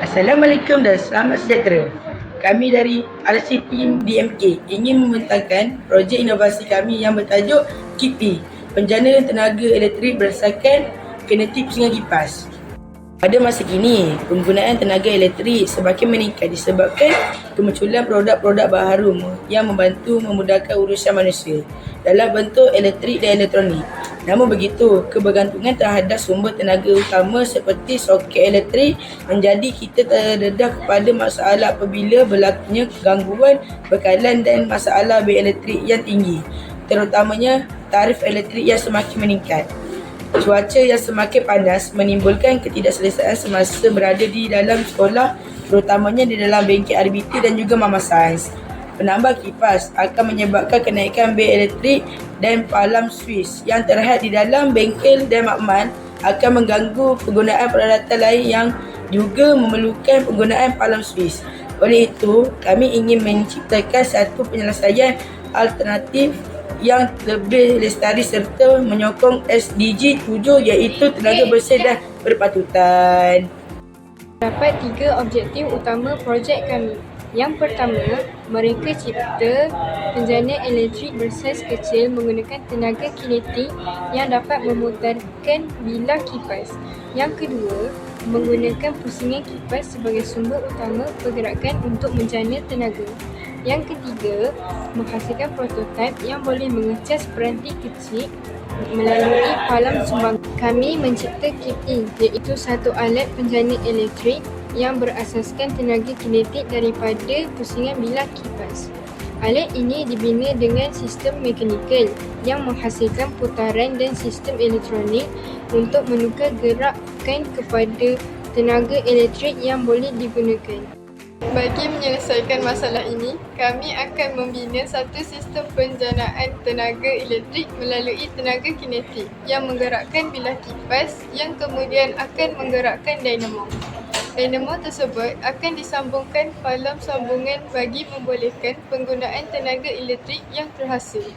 Assalamualaikum dan selamat sejahtera. Kami dari RC Team DMK ingin membentangkan projek inovasi kami yang bertajuk KIPI, Penjana Tenaga Elektrik Berdasarkan Kinetik Pusingan Kipas. Pada masa kini, penggunaan tenaga elektrik semakin meningkat disebabkan kemunculan produk-produk baharu yang membantu memudahkan urusan manusia dalam bentuk elektrik dan elektronik. Namun begitu, kebergantungan terhadap sumber tenaga utama seperti soket elektrik menjadi kita terdedah kepada masalah apabila berlakunya gangguan bekalan dan masalah bil elektrik yang tinggi, terutamanya tarif elektrik yang semakin meningkat. Cuaca yang semakin panas menimbulkan ketidakselesaan semasa berada di dalam sekolah terutamanya di dalam bengkel RBT dan juga Mama Science. Penambah kipas akan menyebabkan kenaikan bil elektrik dan palam Swiss yang terhad di dalam bengkel dan makmal akan mengganggu penggunaan peralatan lain yang juga memerlukan penggunaan palam Swiss. Oleh itu, kami ingin menciptakan satu penyelesaian alternatif yang lebih lestari serta menyokong SDG 7 iaitu tenaga bersih dan berpatutan. Terdapat tiga objektif utama projek kami. Yang pertama, mereka cipta penjana elektrik bersaiz kecil menggunakan tenaga kinetik yang dapat memutarkan bilah kipas. Yang kedua, menggunakan pusingan kipas sebagai sumber utama pergerakan untuk menjana tenaga. Yang ketiga, menghasilkan prototipe yang boleh mengecas peranti kecil melalui palam sumbang. Kami mencipta KIP-E iaitu satu alat penjana elektrik yang berasaskan tenaga kinetik daripada pusingan bilah kipas. Alat ini dibina dengan sistem mekanikal yang menghasilkan putaran dan sistem elektronik untuk menukar gerakan kepada tenaga elektrik yang boleh digunakan. Bagi menyelesaikan masalah ini, kami akan membina satu sistem penjanaan tenaga elektrik melalui tenaga kinetik yang menggerakkan bilah kipas yang kemudian akan menggerakkan dinamo. Dinamo tersebut akan disambungkan palam sambungan bagi membolehkan penggunaan tenaga elektrik yang terhasil.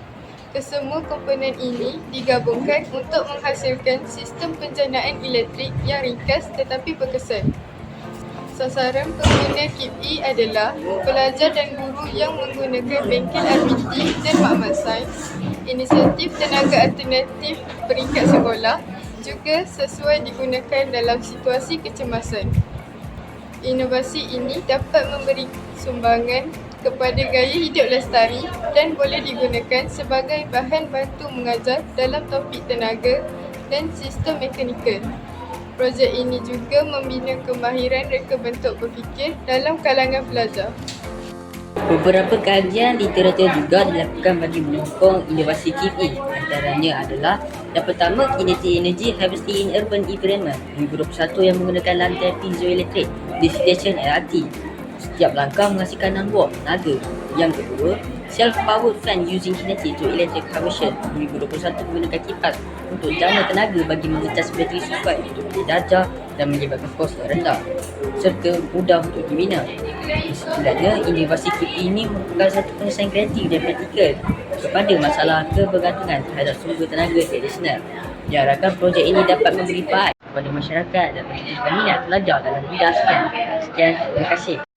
Kesemua komponen ini digabungkan untuk menghasilkan sistem penjanaan elektrik yang ringkas tetapi berkesan. Sasaran pengguna KIP-E adalah pelajar dan guru yang menggunakan bengkel RBT dan makmal sains, inisiatif tenaga alternatif peringkat sekolah juga sesuai digunakan dalam situasi kecemasan. Inovasi ini dapat memberi sumbangan kepada gaya hidup lestari dan boleh digunakan sebagai bahan bantu mengajar dalam topik tenaga dan sistem mekanikal. Projek ini juga membina kemahiran reka bentuk berfikir dalam kalangan pelajar. Beberapa kajian literatur juga dilakukan bagi menyokong inovasi KIP Antaranya adalah yang pertama, kinetic energy harvesting in urban environment. Yang 21 yang menggunakan lantai piezoelektrik di stesen LRT Setiap langkah menghasilkan 6 watt tenaga. Yang kedua, self-powered fan using kinetic to electric conversion 2021 menggunakan kipas untuk jana tenaga bagi mengecas bateri sulfat untuk berdajah dan menyebabkan kos yang rendah serta mudah untuk dibina. Kesimpulannya, inovasi KIP ini merupakan satu penyelesaian kreatif dan praktikal kepada masalah kebergantungan terhadap sumber tenaga tradisional. Diharapkan projek ini dapat memberi manfaat kepada masyarakat dan menjadikan minat pelajar dalam bidang sekian. Sekian, terima kasih.